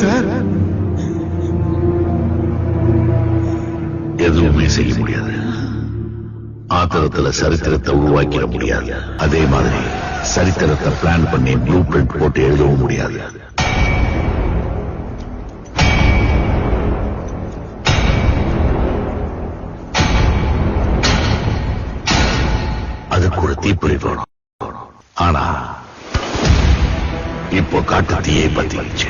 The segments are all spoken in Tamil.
சார். எதுவுமே செய்ய முடியாது. ஆத்திரத்துல சரித்திரத்தை உருவாக்கிட முடியாது. அதே மாதிரி சரித்திரத்தை பிளான் பண்ணி ப்ளூ பிரிண்ட் போட்டு எழுதவும் முடியாது. அதுக்கு ஒரு தீப்பொறி வேணும். ஆனா இப்போ காட்டு தீயை பத்திச்சு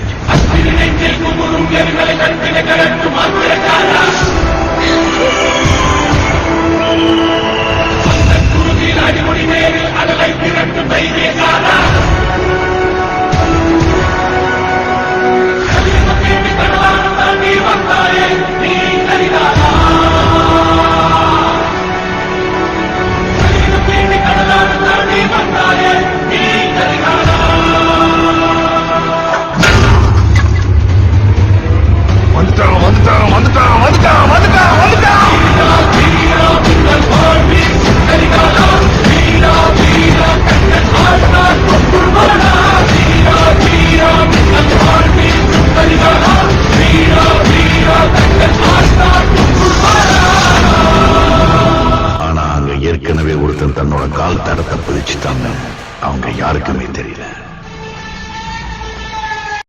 தன்னோட கால் தரத்தை பிரிச்சுட்டாங்க அவங்க யாருக்குமே தெரியல.